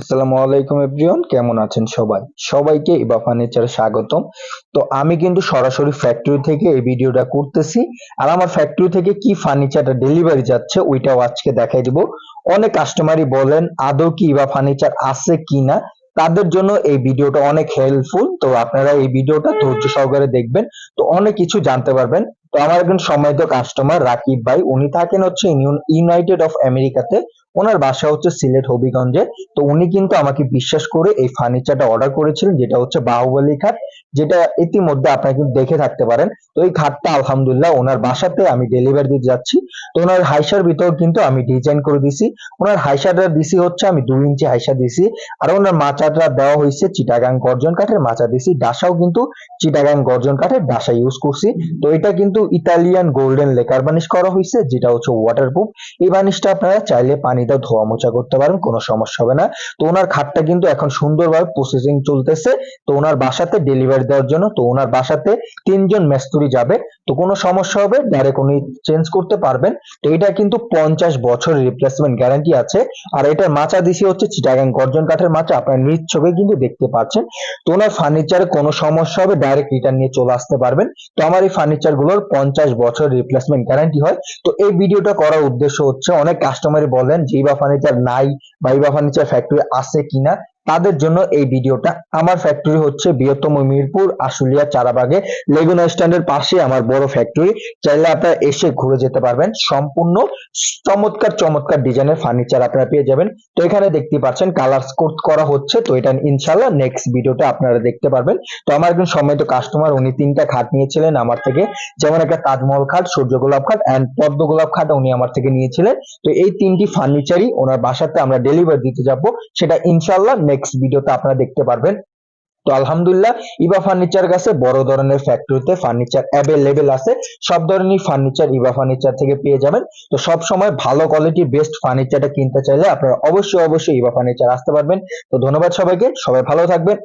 আসসালামু আলাইকুম এভরিওয়ান, কেমন আছেন সবাই? সবাইকে ইবা ফার্নিচারে স্বাগতম। তো আমি কিন্তু সরাসরি ফ্যাক্টরি থেকে এই ভিডিওটা করতেছি। আর আমার ফ্যাক্টরি থেকে কি ফার্নিচারটা ডেলিভারি যাচ্ছে, ওইটাও আজকে দেখাই দিব। অনেক কাস্টমারই বলেন, আদৌ কি ইবা ফার্নিচার আছে কিনা? তাদের জন্য এই ভিডিওটা অনেক হেল্পফুল তো আপনারা এই ভিডিওটা ধৈর্য সহকারে দেখবেন, তো অনেক কিছু জানতে পারবেন। তো আমার একজন সম্মানিত কাস্টমার রাকিব ভাই, উনি থাকেন হচ্ছে ইউনাইটেড অফ আমেরিকাতে ওনার বাসা হচ্ছে সিলেট হবিগঞ্জে। তো উনি কিন্তু আমাকে বিশ্বাস করে এই ফার্নিচারটা অর্ডার করেছিলেন, যেটা হচ্ছে বাহুবলী খাট যেটা ইতিমধ্যে আপনারা কিন্তু দেখে থাকতে পারেন। তো এই খাটটা আলহামদুলিল্লাহ ওনার বাসাতে আমি ডেলিভারি দিতে যাচ্ছি। তো ওনার হাইসার ভিতর কিন্তু আমি ডিজাইন করে দিছি। ওনার হাইসারটা দিছি হচ্ছে আমি দুই ইঞ্চি হাইসা দিছি। আর ওনার মাচাটা দেওয়া হয়েছে চিটাগাং গর্জন কাঠের মাচা দিছি। ডাসাও কিন্তু চিটাগাং গর্জন কাঠের ডাসা ইউজ করছি। তো এটা কিন্তু ইতালিয়ান গোল্ডেন লেকার বানিশ করা হয়েছে, যেটা হচ্ছে ওয়াটারপ্রুফ এই বানিশটা আপনারা চাইলে পানিতে ধোয়া মোছা করতে পারেন, কোনো সমস্যা হবে না। তো ওনার খাটটা কিন্তু এখন সুন্দরভাবে প্রসেসিং চলতেছে। তো ওনার বাসাতে ডেলিভারি দেওয়ার জন্য, তো ওনার বাসাতে তিনজন মেস্তুরি যাবে। তো কোনো সমস্যা হবে ডাইরেক্ট উনি চেঞ্জ করতে পারবেন। তো এটা কিন্তু পঞ্চাশ বছরের রিপ্লেসমেন্ট গ্যারান্টি আছে। আর এটার মাচা দিছি হচ্ছে চিটাগাং গর্জন কাঠের মাচা, আপনার নিজ চোখে কিন্তু দেখতে পাচ্ছেন। তো ওনার ফার্নিচারে কোনো সমস্যা হবে ডাইরেক্ট রিটার্ন নিয়ে চলে আসতে পারবেন। তো আমার এই ফার্নিচারগুলোর পঞ্চাশ বছর রিপ্লেসমেন্ট গ্যারান্টি হয়। তো এই ভিডিওটা করার উদ্দেশ্য হচ্ছে, অনেক কাস্টমারই বলেন যে ইবা ফার্নিচার নাই বা ইবা ফার্নিচার ফ্যাক্টরি আছে কিনা তাদের জন্য এই ভিডিওটা। আমার ফ্যাক্টরি হচ্ছে বৃহত্তম মিরপুর, আশুলিয়া, চারাবাগে। লেগুনা স্ট্যান্ডের পাশে আমার বড় ফ্যাক্টরি চাইলে আপনারা এসে ঘুরে যেতে পারবেন। সম্পূর্ণ চমৎকার চমৎকার ডিজাইনের ফার্নিচার আপনারা পেয়ে যাবেন। তো এখানে দেখতে পাচ্ছেন কালার কোড করা হচ্ছে। তো এটা ইনশাল্লাহ নেক্সট ভিডিওটা আপনারা দেখতে পারবেন। তো আমার একজন সম্মানিত কাস্টমার উনি তিনটা খাট নিয়েছিলেন আমার থেকে। যেমন একটা তাজমহল খাট সূর্য গোলাপ খাট অ্যান্ড পদ্ম গোলাপ খাট উনি আমার থেকে নিয়েছিলেন। তো এই তিনটি ফার্নিচারই ওনার বাসাতে আমরা ডেলিভারি দিতে যাব। সেটা ইনশাল্লাহ নেক্সট ভিডিওতে আপনারা দেখতে পারবেন। তো আলহামদুলিল্লাহ ইবা ফার্নিচার কাছে বড় ধরনের ফ্যাক্টরিতে ফার্নিচার অ্যাভেলেবেল আছে। সব ধরনের ফার্নিচার ইবা ফার্নিচার থেকে পেয়ে যাবেন। তো সব সময় ভালো কোয়ালিটি বেস্ট ফার্নিচারটা কিনতে চাইলে আপনারা অবশ্যই অবশ্যই ইবা ফার্নিচার আসতে পারবেন। তো ধন্যবাদ সবাইকে, সবাই ভালো থাকবেন।